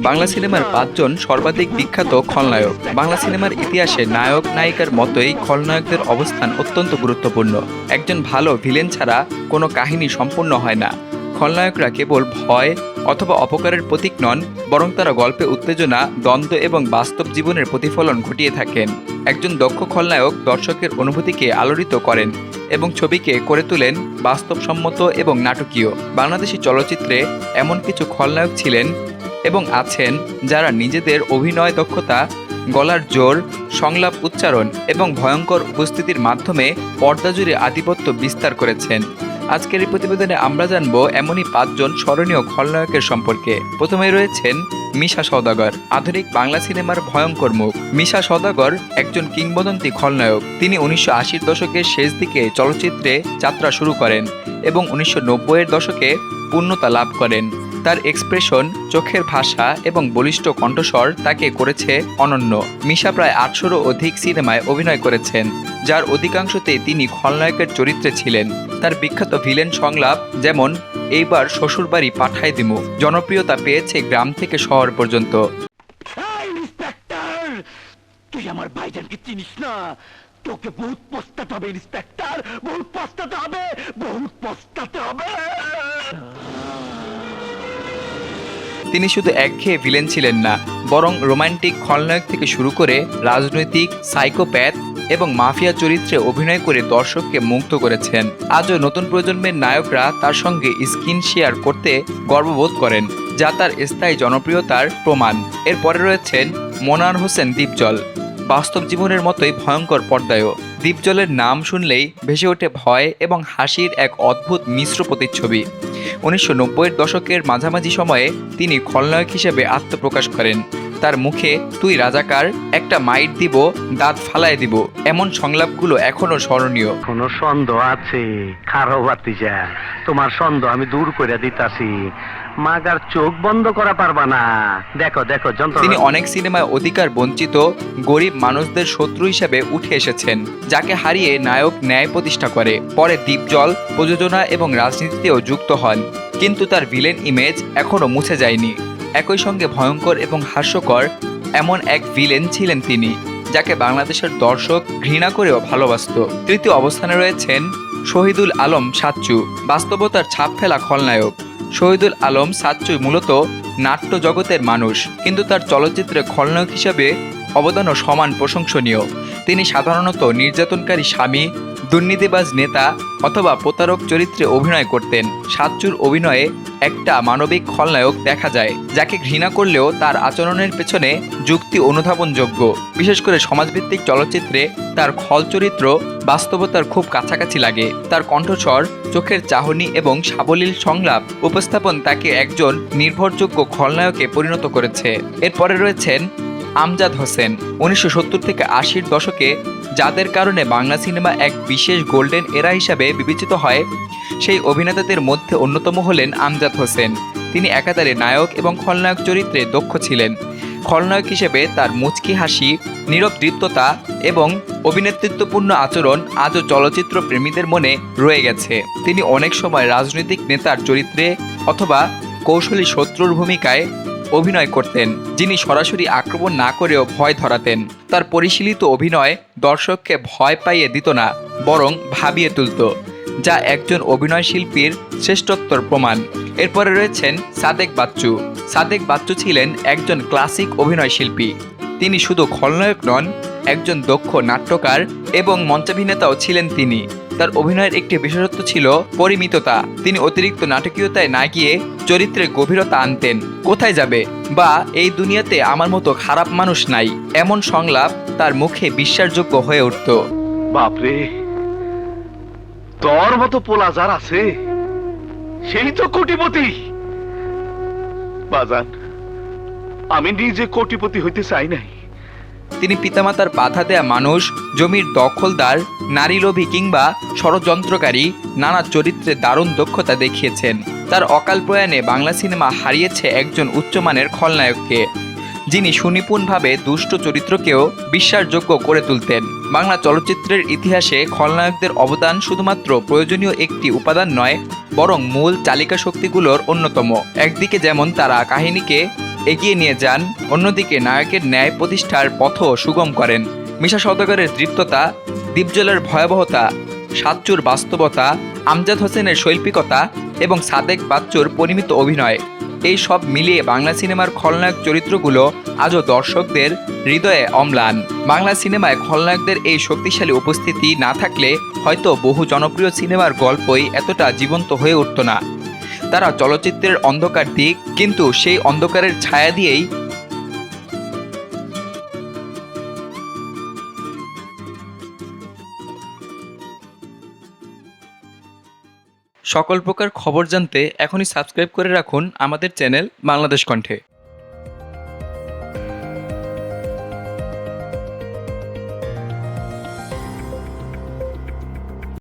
বাংলা সিনেমার পাঁচজন সর্বাধিক বিখ্যাত খলনায়ক। বাংলা সিনেমার ইতিহাসে নায়ক নায়িকার মতোই খলনায়কদের অবস্থান অত্যন্ত গুরুত্বপূর্ণ। একজন ভালো ভিলেন ছাড়া কোনো কাহিনী সম্পূর্ণ হয় না। খলনায়করা কেবল ভয় অথবা অপকারের প্রতীক নন, বরং তারা গল্পে উত্তেজনা, দ্বন্দ্ব এবং বাস্তব জীবনের প্রতিফলন ঘটিয়ে থাকেন। একজন দক্ষ খলনায়ক দর্শকের অনুভূতিকে আলোড়িত করেন এবং ছবিকে করে তোলেন বাস্তবসম্মত এবং নাটকীয়। বাংলাদেশি চলচ্চিত্রে এমন কিছু খলনায়ক ছিলেন এবং আছেন যারা নিজেদের অভিনয় দক্ষতা, গলার জোর, সংলাপ উচ্চারণ এবং ভয়ঙ্কর উপস্থিতির মাধ্যমে পর্দা জুড়ে আধিপত্য বিস্তার করেছেন। আজকের এই প্রতিবেদনে আমরা জানব এমনই পাঁচজন স্মরণীয় খলনায়কের সম্পর্কে। প্রথমে রয়েছেন মিশা সদাগর আধুনিক বাংলা সিনেমার ভয়ঙ্কর মুখ। মিশা সদাগর একজন কিংবদন্তি খলনায়ক। তিনি উনিশশো আশির দশকের শেষ দিকে চলচ্চিত্রে যাত্রা শুরু করেন এবং উনিশশো নব্বইয়ের দশকে পূর্ণতা লাভ করেন। তার এক্সপ্রেশন, চোখের ভাষা এবং বলিষ্ঠ কণ্ঠস্বর তাকে করেছে অনন্য। মিশা প্রায় আটশোরও অধিক সিনেমায় অভিনয় করেছেন, যার অধিকাংশতে তিনি খলনায়কের চরিত্রে ছিলেন। তার বিখ্যাত ভিলেন সংলাপ যেমন, এইবার শ্বশুরবাড়ি পাঠায় দিমু জনপ্রিয়তা পেয়েছে গ্রাম থেকে শহর পর্যন্ত। তুই আমার ভাইজানকে চিনিস না? তোকে বহুত পস্তাতে হবে ইন্সপেক্টর, বহুত পস্তাতে হবে, বহুত পস্তাতে হবে। তিনি শুধু একঘেয়ে ভিলেন ছিলেন না, বরং রোমান্টিক খলনায়ক থেকে শুরু করে রাজনৈতিক সাইকোপ্যাথ এবং মাফিয়া চরিত্রে অভিনয় করে দর্শককে মুগ্ধ করেছেন। আজও নতুন প্রজন্মের নায়করা তার সঙ্গে স্ক্রিন শেয়ার করতে গর্ববোধ করেন, যা তার স্থায়ী জনপ্রিয়তার প্রমাণ। এরপরে রয়েছেন মোনার হোসেন দীপজল। বাস্তব জীবনের মতোই ভয়ঙ্কর পর্দায়ও। দীপজলের নাম শুনলেই ভেসে ওঠে ভয় এবং হাসির এক অদ্ভুত মিশ্র প্রতিচ্ছবি। উনিশশো নব্বইয়ের দশকের মাঝামাঝি সময়ে তিনি খলনায়ক হিসেবে আত্মপ্রকাশ করেন। তার মুখে তুই রাজাকার একটা মাইট দিব দাঁত ফালায় দিব এমন সংলাপগুলো এখনও স্মরণীয়। কোনো সন্দেহ আছে খারো বাতিজা তোমার সন্দেহ আমি দূর করে দিতাছি। মাগার চোখ বন্ধ করা পারবা না। দেখো দেখো তিনি অনেক সিনেমায় অধিকার বঞ্চিত গরিব মানুষদের শত্রু হিসেবে উঠে এসেছেন যাকে হারিয়ে নায়ক ন্যায় প্রতিষ্ঠা করে। পরে দ্বীপজল প্রযোজনা এবং রাজনীতিতেও যুক্ত হন কিন্তু তার ভিলেন ইমেজ এখনও মুছে যায়নি। একই সঙ্গে ভয়ঙ্কর এবং হাস্যকর এমন এক ভিলেন ছিলেন তিনি, যাকে বাংলাদেশের দর্শক ঘৃণা করেও ভালোবাসত। তৃতীয় অবস্থানে রয়েছেন শহীদুল আলম সাচ্চু, বাস্তবতার ছাপ ফেলা খলনায়ক। শহীদুল আলম সাচ্চু মূলত নাট্য জগতের মানুষ, কিন্তু তার চলচ্চিত্রে খলনায়ক হিসাবে অবদানও সমান প্রশংসনীয়। তিনি সাধারণত নির্যাতনকারী স্বামী দুর্নীতিবাজ নেতা অথবা প্রতারক চরিত্রে অভিনয় করতেন। সাচ্চুর অভিনয়ে একটা মানবিক খলনায়ক দেখা যায়, যাকে ঘৃণা করলেও তার আচরণের পেছনে যুক্তি অনুধাবনযোগ্য। বিশেষ করে সমাজভিত্তিক চলচ্চিত্রে তার খল চরিত্র বাস্তবতার খুব কাছাকাছি লাগে। তার কণ্ঠস্বর, চোখের চাহনি এবং সাবলীল সংলাপ উপস্থাপন তাকে একজন নির্ভরযোগ্য খলনায়কে পরিণত করেছে। এরপরে রয়েছেন আমজাদ হোসেন। উনিশশো সত্তর থেকে আশির দশকে যাদের কারণে বাংলা সিনেমা এক বিশেষ গোল্ডেন এরা হিসাবে বিবেচিত হয়, সেই অভিনেতাদের মধ্যে অন্যতম হলেন আমজাদ হোসেন। তিনি একাধারে নায়ক এবং খলনায়ক চরিত্রে দক্ষ ছিলেন। খলনায়ক হিসেবে তার মুচকি হাসি, নীরব দৃপ্ততা এবং অভিনেতৃত্বপূর্ণ আচরণ আজও চলচ্চিত্র প্রেমীদের মনে রয়ে গেছে। তিনি অনেক সময় রাজনৈতিক নেতার চরিত্রে অথবা কৌশলী শত্রুর ভূমিকায় অভিনয় করতেন, যিনি সরাসরি আক্রমণ না করেও ভয় ধরাতেন। তার পরিশীলিত অভিনয় দর্শককে ভয় পাইয়ে দিত না, বরং ভাবিয়ে তুলত, যা একজন অভিনয় শিল্পীর শ্রেষ্ঠত্বর প্রমাণ। এরপরে রয়েছেন সাদেক বাচ্চু। সাদেক বাচ্চু ছিলেন একজন ক্লাসিক অভিনয় শিল্পী। তিনি শুধু খলনায়ক নন, একজন দক্ষ নাট্যকার এবং মঞ্চাভিনেতাও ছিলেন তিনি। তার অভিনয়ের একটি বিশেষত্ব ছিল পরিমিততা। তিনি অতিরিক্ত নাটকীয়তায় না গিয়ে চরিত্রে গভীরতা আনতেন। কোথায় যাবে? বা এই দুনিয়াতে আমার মতো খারাপ মানুষ নাই। এমন সংলাপ তার মুখে বিশ্বাসযোগ্য হয়ে উঠত। বাপরে, তোর মতো পোলা যার আছে, সেই তো কোটিপতি। বাজান, আমি নিজে কোটিপতি হইতে চাই নাই। তিনি পিতামাতার বাধা দেয়া মানুষ, জমির দখলদার নারী লোভী কিংবা ষড়যন্ত্রকারী, নানা চরিত্রে দারুণ দক্ষতা দেখিয়েছেন। তার অকাল প্রয়াণে বাংলা সিনেমা হারিয়েছে একজন উচ্চমানের খলনায়ককে, যিনি সুনিপুণভাবে দুষ্ট চরিত্রকেও বিশ্বাসযোগ্য করে তুলতেন। বাংলা চলচ্চিত্রের ইতিহাসে খলনায়কদের অবদান শুধুমাত্র প্রয়োজনীয় একটি উপাদান নয়, বরং মূল চালিকা শক্তিগুলোর অন্যতম। একদিকে যেমন তারা কাহিনীকে এগিয়ে নিয়ে যান। অন্যদিকে নায়কের ন্যায় প্রতিষ্ঠার পথও সুগম করেন। মিশা সওদাগরের দৃপ্ততা, দীপজলের ভয়াবহতা, সাতচুর বাস্তবতা, আমজাদ হোসেনের শৈল্পিকতা এবং সাদেক বাচ্চুর পরিমিত অভিনয়, এই সব মিলিয়ে বাংলা সিনেমার খলনায়ক চরিত্রগুলো আজও দর্শকদের হৃদয়ে অম্লান। বাংলা সিনেমায় খলনায়কদের এই শক্তিশালী উপস্থিতি না থাকলে হয়তো বহু জনপ্রিয় সিনেমার গল্পই এতটা জীবন্ত হয়ে উঠত না। তারা চলচ্চিত্রের অন্ধকার দিক, কিন্তু সেই অন্ধকারের ছায়া দিয়েই সকল প্রকার খবর জানতে এখনই সাবস্ক্রাইব করে রাখুন আমাদের চ্যানেল বাংলাদেশ কণ্ঠে।